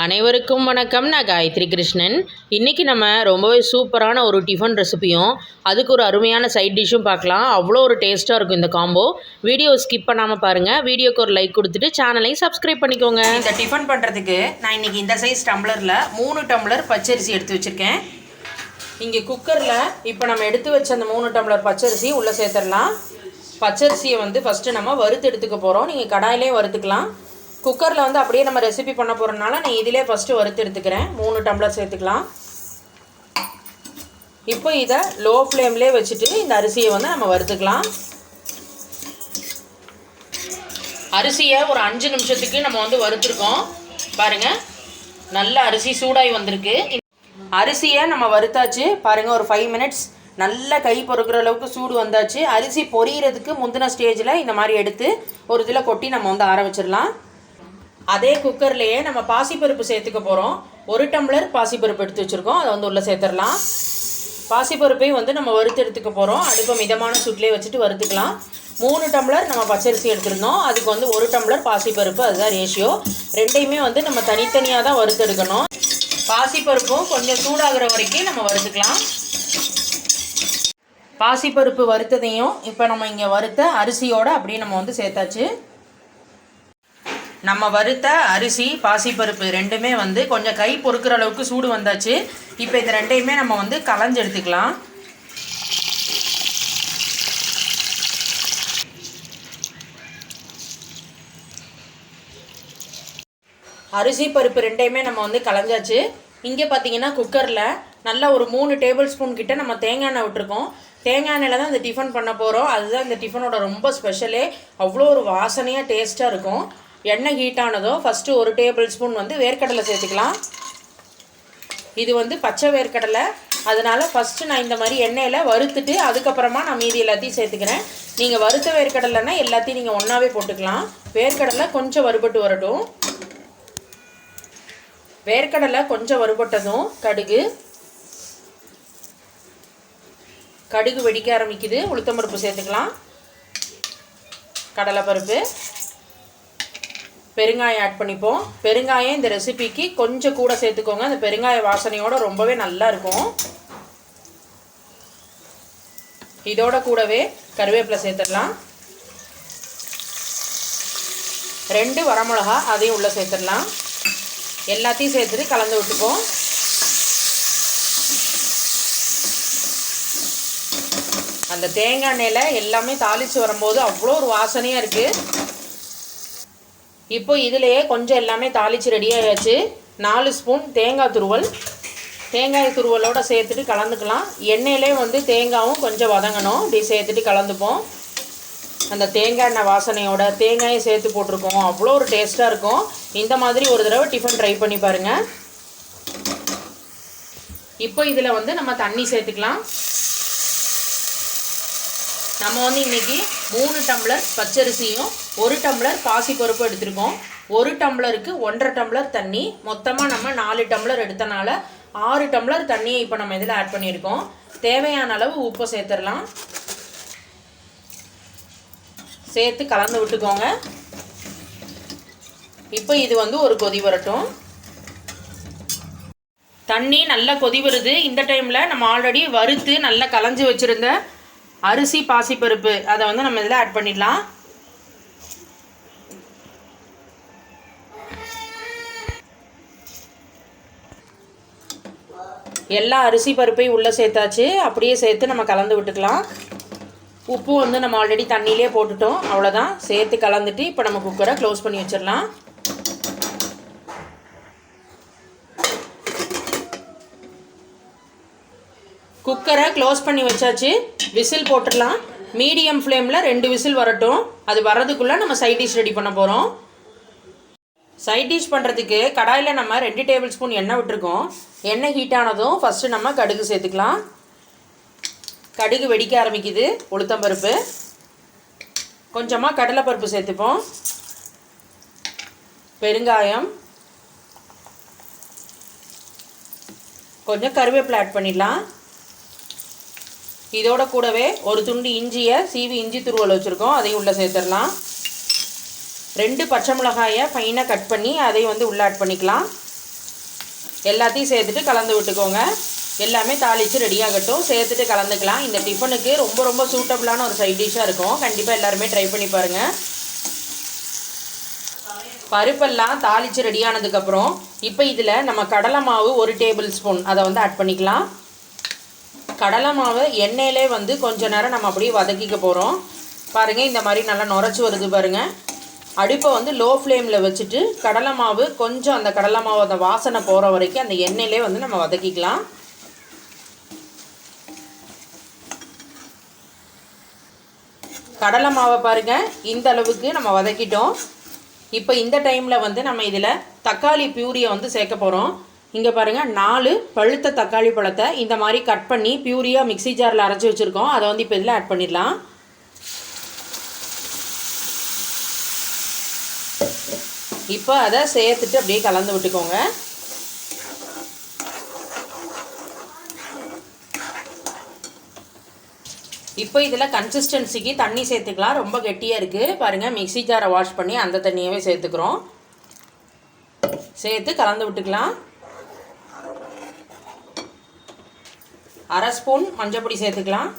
அனைவருக்கும் வணக்கம். நான் காயத்ரி கிருஷ்ணன். இன்றைக்கி நம்ம ரொம்பவே சூப்பரான ஒரு டிஃபன் ரெசிபியும் அதுக்கு ஒரு அருமையான சைட் டிஷ்ஷும் பார்க்கலாம். அவ்வளோ ஒரு டேஸ்ட்டாக இருக்கும் இந்த காம்போ. வீடியோ ஸ்கிப் பண்ணாமல் பாருங்கள் வீடியோக்கு ஒரு லைக் கொடுத்துட்டு சேனலையும் சப்ஸ்கிரைப் பண்ணிக்கோங்க. இந்த டிஃபன் பண்ணுறதுக்கு நான் இன்னைக்கு இந்த சைஸ் டம்ளரில் மூணு டம்ளர் பச்சரிசி எடுத்து வச்சுருக்கேன். இங்கே குக்கரில் இப்போ நம்ம எடுத்து வச்ச அந்த மூணு டம்ளர் பச்சரிசி உள்ளே சேர்த்துடலாம். பச்சரிசியை வந்து ஃபஸ்ட்டு நம்ம வறுத்து எடுத்துக்க போகிறோம் நீங்கள் கடாயிலே வறுத்துக்கலாம். குக்கரில் வந்து அப்படியே நம்ம ரெசிபி பண்ண போகிறனால நான் இதிலே ஃபஸ்ட்டு வறுத்து எடுத்துக்கிறேன். மூணு டம்ளர் சேர்த்துக்கலாம். இப்போ இதை லோ ஃப்ளேம்லேயே வச்சுட்டு இந்த அரிசியை வந்து நம்ம வறுத்துக்கலாம். அரிசியை ஒரு அஞ்சு நிமிஷத்துக்கு நம்ம வந்து வறுத்துருக்கோம். பாருங்கள் நல்ல அரிசி சூடாகி வந்திருக்கு. அரிசியை நம்ம வறுத்தாச்சு. பாருங்கள் ஒரு ஃபைவ் மினிட்ஸ் நல்ல கை பொறுக்கிற அளவுக்கு சூடு வந்தாச்சு. அரிசி பொரியறதுக்கு முந்தின ஸ்டேஜில் இந்த மாதிரி எடுத்து ஒரு இதில் கொட்டி நம்ம வந்து ஆற வச்சிடலாம். அதே குக்கர்லேயே நம்ம பாசிப்பருப்பு சேர்த்துக்க போகிறோம் ஒரு டம்ளர் பாசிப்பருப்பு எடுத்து வச்சுருக்கோம். அதை வந்து உள்ளே சேர்த்துடலாம். பாசிப்பருப்பையும் வந்து நம்ம வறுத்து எடுத்துக்க போகிறோம் அடுப்பை மிதமான சுட்லேயே வச்சுட்டு வறுத்துக்கலாம். மூணு டம்ளர் நம்ம பச்சரிசி எடுத்திருந்தோம். அதுக்கு வந்து ஒரு டம்ளர் பாசிப்பருப்பு. அதுதான் ரேஷியோ ரெண்டையுமே வந்து நம்ம தனித்தனியாக தான் வறுத்தெடுக்கணும். பாசிப்பருப்பும் கொஞ்சம் சூடாகிற வரைக்கும் நம்ம வறுத்துக்கலாம். பாசிப்பருப்பு வறுத்ததையும் இப்போ நம்ம இங்கே வறுத்த அரிசியோடு அப்படியே நம்ம வந்து சேர்த்தாச்சு. நம்ம வறுத்த அரிசி பாசிப்பருப்பு ரெண்டுமே வந்து கொஞ்சம் கை பொறுக்கிற அளவுக்கு சூடு வந்தாச்சு. இப்போ இந்த ரெண்டையுமே நம்ம வந்து களைஞ்சு எடுத்துக்கலாம். அரிசி பருப்பு ரெண்டையுமே நம்ம வந்து களைஞ்சாச்சு. இங்கே பார்த்தீங்கன்னா குக்கரில் நல்லா ஒரு மூணு டேபிள் ஸ்பூன் கிட்ட நம்ம தேங்காய் எண்ணெய் விட்டுருக்கோம். தேங்காய் எண்ணெயில் தான் இந்த டிஃபன் பண்ண போகிறோம் அதுதான் இந்த டிஃபனோட ரொம்ப ஸ்பெஷலே. அவ்வளோ ஒரு வாசனையாக டேஸ்ட்டாக இருக்கும். எண்ணெய் ஹீட் ஆனதும் ஃபஸ்ட்டு ஒரு டேபிள் ஸ்பூன் வந்து வேர்க்கடலை சேர்த்துக்கலாம். இது வந்து பச்சை வேர்க்கடலை. அதனால் ஃபஸ்ட்டு நான் இந்த மாதிரி எண்ணெயில் வறுத்துட்டு அதுக்கப்புறமா நான் மீதி எல்லாத்தையும் சேர்த்துக்கிறேன். நீங்கள் வறுத்த வேர்க்கடலைன்னா எல்லாத்தையும் நீங்கள் ஒன்றாவே போட்டுக்கலாம். வேர்க்கடலை கொஞ்சம் வறுபட்டு வரட்டும். வேர்க்கடலை கொஞ்சம் வறுபட்டதும் கடுகு. கடுகு வெடிக்க ஆரம்பிக்குது. உளுத்தம்பருப்பு சேர்த்துக்கலாம். கடலைப்பருப்பு. பெருங்காயம் ஆட் பண்ணிப்போம். பெருங்காயம் இந்த ரெசிபிக்கு கொஞ்சம் கூட சேர்த்துக்கோங்க. அந்த பெருங்காய வாசனையோடு ரொம்பவே நல்லா இருக்கும். இதோட கூடவே கருவேப்பிலை சேர்த்துடலாம். ரெண்டு வரமிளகா அதையும் உள்ளே சேர்த்துடலாம். எல்லாத்தையும் சேர்த்துட்டு கலந்து விட்டுப்போம். அந்த தேங்காய் எண்ணெயில் எல்லாமே தாளித்து வரும்போது அவ்வளோ ஒரு வாசனையாக இருக்குது இப்போ இதிலையே கொஞ்சம் எல்லாமே தாளித்து ரெடி நாலு ஸ்பூன் தேங்காய் துருவல். தேங்காய் துருவலோடு சேர்த்துட்டு கலந்துக்கலாம். எண்ணெயிலே வந்து தேங்காயும் கொஞ்சம் வதங்கணும். இப்படி சேர்த்துட்டு கலந்துப்போம். அந்த தேங்காய் எண்ணெய் வாசனையோட தேங்காயை சேர்த்து போட்டிருக்கோம். அவ்வளோ ஒரு டேஸ்ட்டாக இருக்கும். இந்த மாதிரி ஒரு தடவை டிஃபன் ட்ரை பண்ணி பாருங்கள் இப்போ இதில் வந்து நம்ம தண்ணி சேர்த்துக்கலாம். நம்ம வந்து இன்றைக்கி மூணு டம்ளர் பச்சரிசியும் ஒரு டம்ளர் பாசிப்பருப்பு எடுத்திருக்கோம். ஒரு டம்ளருக்கு ஒன்றரை டம்ளர் தண்ணி. மொத்தமாக நம்ம நாலு டம்ளர் எடுத்தனால ஆறு டம்ளர் தண்ணியை இப்போ நம்ம இதில் ஆட் பண்ணியிருக்கோம். தேவையான அளவு உப்பை சேர்த்துடலாம். சேர்த்து கலந்து விட்டுக்கோங்க. இப்போ இது வந்து ஒரு கொதி வரட்டும். தண்ணி நல்லா கொதி வருது. இந்த டைமில் நம்ம ஆல்ரெடி வறுத்து நல்லா கலைஞ்சி வச்சுருந்த அரிசி பாசிப்பருப்பு அதை வந்து நம்ம இதில் ஆட் பண்ணிடலாம். எல்லா அரிசி பருப்பையும் உள்ளே சேர்த்தாச்சு. அப்படியே சேர்த்து நம்ம கலந்து விட்டுக்கலாம். உப்பு வந்து நம்ம ஆல்ரெடி தண்ணியிலே போட்டுட்டோம். அவ்வளோதான் சேர்த்து கலந்துட்டு இப்போ நம்ம குக்கரை க்ளோஸ் பண்ணி வச்சிடலாம். குக்கரை க்ளோஸ் பண்ணி வச்சாச்சு. விசில் போட்டுடலாம். மீடியம் ஃப்ளேமில் ரெண்டு விசில் வரட்டும். அது வரதுக்குள்ளே நம்ம சைட் டிஷ் ரெடி பண்ண போகிறோம் சைட் டிஷ் பண்ணுறதுக்கு கடாயில் நம்ம ரெண்டு டேபிள் ஸ்பூன் எண்ணெய் விட்டுருக்கோம். எண்ணெய் ஹீட் ஆனதும் ஃபஸ்ட்டு நம்ம கடுகு சேர்த்துக்கலாம். கடுகு வெடிக்க ஆரம்பிக்குது. உளுத்தம்பருப்பு கொஞ்சமாக கடலைப்பருப்பு சேர்த்துப்போம். பெருங்காயம். கொஞ்சம் கருவேப்பிலை ஆட் பண்ணிடலாம். இதோட கூடவே ஒரு துண்டு இஞ்சியை சீவி இஞ்சி துருவல் வச்சுருக்கோம். அதையும் உள்ளே சேர்த்துடலாம். ரெண்டு பச்சை மிளகாயை ஃபைனாக கட் பண்ணி அதையும் வந்து உள்ளே ஆட் பண்ணிக்கலாம். எல்லாத்தையும் சேர்த்துட்டு கலந்து விட்டுக்கோங்க. எல்லாமே தாளித்து ரெடியாகட்டும் சேர்த்துட்டு கலந்துக்கலாம். இந்த டிஃபனுக்கு ரொம்ப ரொம்ப சூட்டபுளான ஒரு சைட் டிஷ்ஷாக இருக்கும். கண்டிப்பாக எல்லாருமே ட்ரை பண்ணி பாருங்கள் பருப்பெல்லாம் தாளித்து ரெடியானதுக்கப்புறம் இப்போ இதில் நம்ம கடலை மாவு ஒரு டேபிள் ஸ்பூன் அதை வந்து ஆட் பண்ணிக்கலாம். கடலை மாவு எண்ணெயிலே வந்து கொஞ்ச நேரம் நம்ம அப்படியே வதக்கிக்க போகிறோம் பாருங்கள் இந்த மாதிரி நல்லா நுரைச்சி வருது பாருங்கள் அடுப்பை வந்து லோ ஃப்ளேமில் வச்சுட்டு கடலை மாவு கொஞ்சம் அந்த கடலை மாவு அந்த வாசனை போகிற வரைக்கும் அந்த எண்ணெயிலே வந்து நம்ம வதக்கிக்கலாம். கடலை மாவை பாருங்கள் இந்த அளவுக்கு நம்ம வதக்கிட்டோம். இப்போ இந்த டைமில் வந்து நம்ம இதில் தக்காளி பியூரியை வந்து சேர்க்க போகிறோம் இங்கே பாருங்கள் நாலு பழுத்த தக்காளி பழத்தை இந்த மாதிரி கட் பண்ணி பியூரியாக மிக்ஸி ஜாரில் அரைச்சி வச்சுருக்கோம். அதை வந்து இப்போ இதில் ஆட் பண்ணிடலாம். இப்போ அதை சேர்த்துட்டு அப்படியே கலந்து விட்டுக்கோங்க. இப்போ இதில் கன்சிஸ்டன்சிக்கு தண்ணி சேர்த்துக்கலாம். ரொம்ப கெட்டியாக இருக்குது பாருங்கள் மிக்சி ஜாரை வாஷ் பண்ணி அந்த தண்ணியவே சேர்த்துக்கிறோம். சேர்த்து கலந்து விட்டுக்கலாம். அரை ஸ்பூன் மஞ்சப்பொடி சேர்த்துக்கலாம்.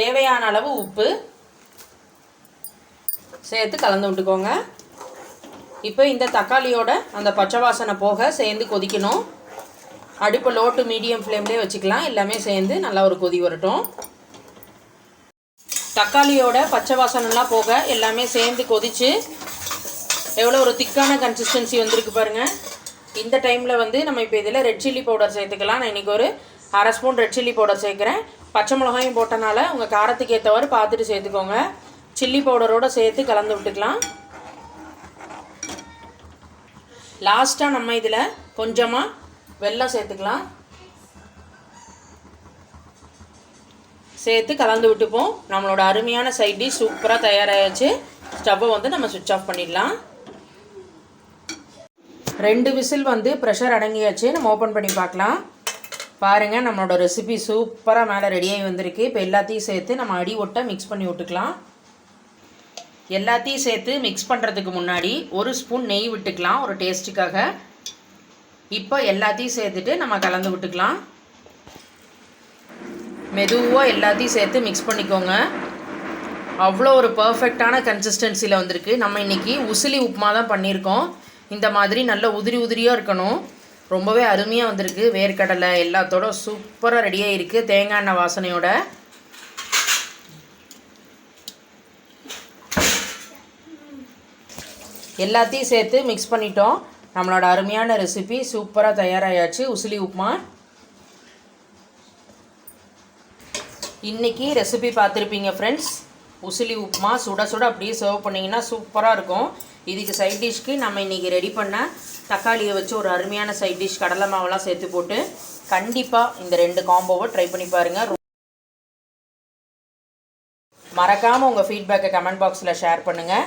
தேவையான அளவு உப்பு. சேர்த்து கலந்து விட்டுக்கோங்க. இப்போ இந்த தக்காளியோட அந்த பச்சை வாசனை போக சேர்ந்து கொதிக்கணும். அடுப்பு லோ டு மீடியம் ஃப்ளேம்லேயே வச்சுக்கலாம். எல்லாமே சேர்ந்து நல்லா ஒரு கொதி வரட்டும். தக்காளியோட பச்சை வாசனைலாம் போக எல்லாமே சேர்ந்து கொதிச்சு எவ்வளோ ஒரு திக்கான கன்சிஸ்டன்சி வந்திருக்கு பாருங்கள் இந்த டைமில் வந்து நம்ம இப்போ இதில் ரெட் சில்லி பவுடர் சேர்த்துக்கலாம். நான் இன்றைக்கி ஒரு அரை ஸ்பூன் ரெட் சில்லி பவுடர் சேர்க்குறேன். பச்சை மிளகாயும் போட்டனால உங்கள் காரத்துக்கு ஏற்றவாறு பார்த்துட்டு சேர்த்துக்கோங்க. சில்லி பவுடரோடு சேர்த்து கலந்து விட்டுக்கலாம். லாஸ்ட்டாக நம்ம இதில் கொஞ்சமாக வெல்லம் சேர்த்துக்கலாம். சேர்த்து கலந்து விட்டுப்போம். நம்மளோட அருமையான சைட் டிஷ் சூப்பராக தயாராகிடுச்சு ஸ்டவ்வை வந்து நம்ம சுவிட்ச் ஆஃப் பண்ணிடலாம். ரெண்டு விசில் வந்து ப்ரெஷர் அடங்கியாச்சு. நம்ம ஓப்பன் பண்ணி பார்க்கலாம். பாருங்கள் நம்மளோட ரெசிபி சூப்பராக மேலே ரெடியாகி வந்திருக்கு. இப்போ எல்லாத்தையும் சேர்த்து நம்ம அடி ஒட்ட மிக்ஸ் பண்ணி விட்டுக்கலாம். எல்லாத்தையும் சேர்த்து மிக்ஸ் பண்ணுறதுக்கு முன்னாடி ஒரு ஸ்பூன் நெய் விட்டுக்கலாம் ஒரு டேஸ்ட்டுக்காக இப்போ எல்லாத்தையும் சேர்த்துட்டு நம்ம கலந்து விட்டுக்கலாம். மெதுவாக எல்லாத்தையும் சேர்த்து மிக்ஸ் பண்ணிக்கோங்க. அவ்வளோ ஒரு பர்ஃபெக்டான கன்சிஸ்டன்சியில் வந்திருக்கு. நம்ம இன்றைக்கி உசிலி உப்புமா தான் பண்ணியிருக்கோம். இந்த மாதிரி நல்ல உதிரி உதிரியாக இருக்கணும். ரொம்பவே அருமையாக வந்திருக்கு. வேர்க்கடலை எல்லாத்தோட சூப்பராக ரெடியாக இருக்குது தேங்காய் எண்ணெய் வாசனையோட. எல்லாத்தையும் சேர்த்து மிக்ஸ் பண்ணிட்டோம். நம்மளோட அருமையான ரெசிபி சூப்பராக தயாராகியாச்சு உசிலி உப்புமா. இன்றைக்கி ரெசிபி பார்த்துருப்பீங்க ஃப்ரெண்ட்ஸ் உசிலி உப்புமா சுட சுட அப்படியே சர்வ் பண்ணிங்கன்னா சூப்பராக இருக்கும். இதுக்கு சைட் டிஷ்க்கு நம்ம இன்றைக்கி ரெடி பண்ண தக்காளியை வச்சு ஒரு அருமையான சைட் டிஷ் கடலை மாவெல்லாம் சேர்த்து போட்டு கண்டிப்பாக இந்த ரெண்டு காம்போவை ட்ரை பண்ணி பாருங்கள் மறக்காமல் உங்கள் ஃபீட்பேக்கை கமெண்ட் பாக்ஸில் ஷேர் பண்ணுங்கள்